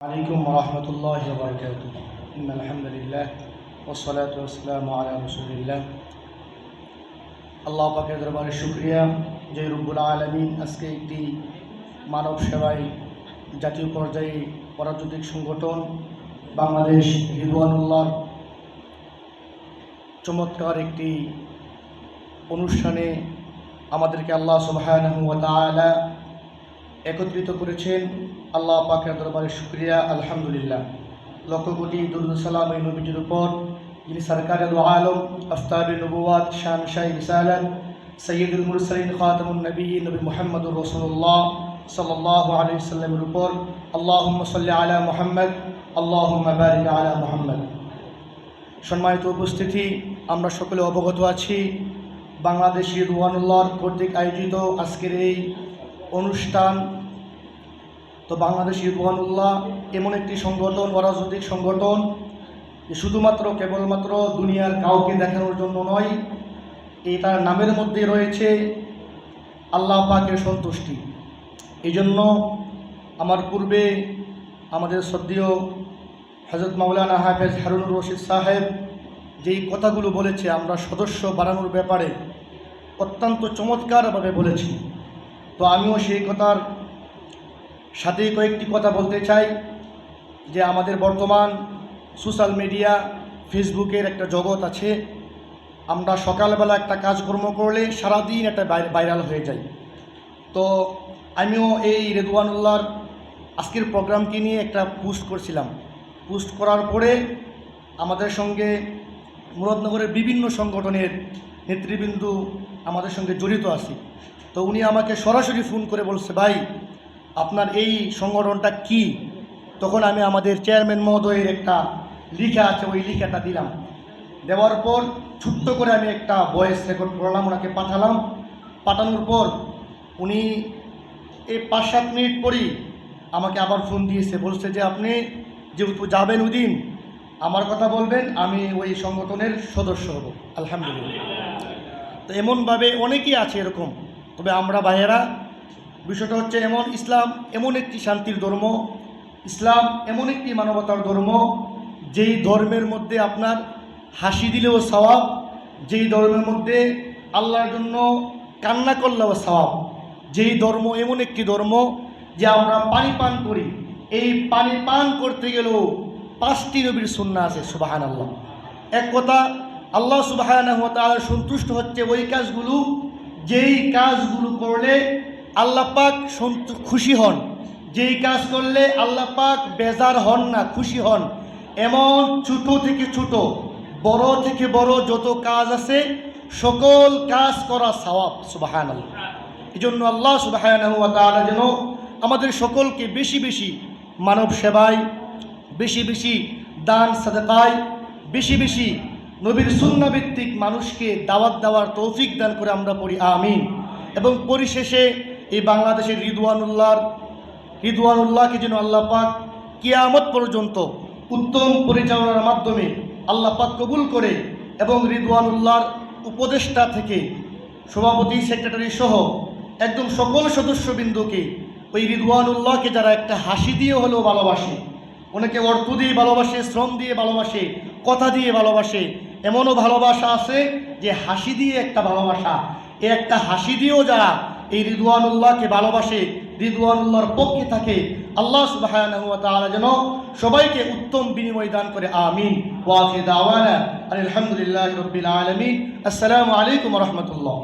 আলাইকুম রহমতুল্লাহ বরকাত আলহামদুলিল্লাহ ওসলাত ওসলাম আলা রসুলিল্লাহ। আল্লাহ পাকের দরবারে শুক্রিয়া, যে রব্বুল আলমিন আজকে একটি মানব সেবায় জাতীয় পর্যায়ে পরাজনৈতিক সংগঠন বাংলাদেশ রিদওয়ানুল্লাহর চমৎকার একটি অনুষ্ঠানে আমাদেরকে আল্লাহ সুবাহ একত্রিত করেছেন আল্লাহ পাকের দরবারে শুক্রিয়া, আলহামদুলিল্লাহ। লক্ষ কোটি দুরুদ সালাম এই নবীজির উপর, যিনি সরকার আলু আলম, আফতাব নবুয়াত শান শাহ রিসালাত সৈয়দুল মুরসলিন, খাতামুন নবী নবী মোহাম্মদুর রসুল্লাহ সাল্লাহ আলি সাল্লামের উপর আল্লাহ সাল্লি আলা মোহাম্মদ আল্লাহ বারিক আলা মোহাম্মদ। সম্মানিত উপস্থিতি, আমরা সকলে অবগত আছি, বাংলাদেশি রুহানুল্লাহর কর্তৃক আয়োজিত আজকের এই অনুষ্ঠান। তো বাংলাদেশি রুহানুল্লাহ এমন একটি সংগঠন, অরাজনৈতিক সংগঠন শুধুমাত্র, কেবলমাত্র দুনিয়ার কাউকে দেখানোর জন্য নয়, এই তার নামের মধ্যে রয়েছে আল্লাহ পাকের সন্তুষ্টি। এই জন্য আমার পূর্বে আমাদের শ্রদ্ধেয় হজরত মাওলানা হাফেজ হারুনুর রশিদ সাহেব যেই কথাগুলো বলেছে, আমরা সদস্য বাড়ানোর ব্যাপারে অত্যন্ত চমৎকারভাবে বলেছি। তো আমিও সেই কথার সাথে কয়েকটি কথা বলতে চাই, যে আমাদের বর্তমান সোশ্যাল মিডিয়া, ফেসবুকের একটা জগৎ আছে। আমরা সকালবেলা একটা কাজকর্ম করলে সারাদিন একটা ভাইরাল হয়ে যায় তো আমিও এই রেদওয়ানুল্লাহর আজকের প্রোগ্রামকে নিয়ে একটা পোস্ট করছিলাম। পোস্ট করার পরে আমাদের সঙ্গে মুরাদনগরের বিভিন্ন সংগঠনের নেতৃবৃন্দ আমাদের সঙ্গে জড়িত আছে। তো উনি আমাকে সরাসরি ফোন করে বলছে, ভাই, আপনার এই সংগঠনটা কি? তখন আমি আমাদের চেয়ারম্যান মহোদয়ের একটা লিখা আছে, ওই লিখাটা দিলাম। দেওয়ার পর ছোট্ট করে আমি একটা ভয়েস রেকর্ড করলাম, ওনাকে পাঠালাম। পাঠানোর পর উনি এই পাঁচ সাত মিনিট পরই আমাকে আবার ফোন দিয়েছে, বলছে যে, আপনি যেহেতু যাবেন ওদিন, আমার কথা বলবেন, আমি ওই সংগঠনের সদস্য হব। আলহামদুলিল্লাহ। তো এমনভাবে অনেকেই আছে এরকম। তবে আমরা ভাইয়েরা, বিষয়টা হচ্ছে এমন, ইসলাম এমন একটি শান্তির ধর্ম, ইসলাম এমন একটি মানবতার ধর্ম, যেই ধর্মের মধ্যে আপনার হাসি দিলেও সওয়াব, যেই ধর্মের মধ্যে আল্লাহর জন্য কান্না করলেও সওয়াব, যেই ধর্ম এমন একটি ধর্ম যে আমরা পানি পান করি। এই পানি পান করতে গেলেও পাঁচটি নবীর সুন্না আছে সুবাহান আল্লাহ এক কথা, আল্লাহ সুবাহান সন্তুষ্ট হচ্ছে ওই কাজগুলো যেই কাজগুলো করলে আল্লাহ পাক খুশি হন। যেই কাজ করলে আল্লাহ পাক বেজার হন না, খুশি হন। এমন ছোট থেকে ছোট, বড় থেকে বড় যত কাজ আছে, সকল কাজ করা সওয়াব সুবাহান এই জন্য আল্লাহ সুবাহ যেন আমাদের সকলকে বেশি বেশি মানব সেবায়, বেশি বেশি দান সাদাকায় বেশি বেশি নবীর সুন্নাভিত্তিক মানুষকে দাওয়াত দেওয়ার তৌফিক দান করে আমরা পড়ি, আমিন। এবং পরিশেষে এই বাংলাদেশের রিদওয়ানুল্লাহর, রিদওয়ানুল্লাহকে যেন আল্লাহ পাক কিয়ামত পর্যন্ত উত্তম পরিচালনার মাধ্যমে আল্লাহ পাক কবুল করে এবং রিদওয়ানুল্লাহর উপদেষ্টা থেকে সভাপতি, সেক্রেটারি সহ একদম সকল সদস্যবৃন্দকে ওই রিদওয়ানুল্লাহকে যারা একটা হাসি দিয়ে হলেও ভালোবাসে, অনেকে অর্থ দিয়ে ভালোবাসে, শ্রম দিয়ে ভালোবাসে, কথা দিয়ে ভালোবাসে এমনও ভালোবাসা আছে যে হাসি দিয়ে একটা ভালোবাসা। এ একটা হাসি দিয়েও যারা এই রিদুয়ানুল্লাহকে ভালোবাসে রিদুয়ানুল্লাহর পক্ষে থাকে, আল্লাহ সুবাহ যেন সবাইকে উত্তম বিনিময় দান করে, আমিন। ওয়াফিদ আওয়ানা আলহামদুলিল্লাহ রবিল আলমিন। আসসালামু আলাইকুম রাহমাতুল্লাহ।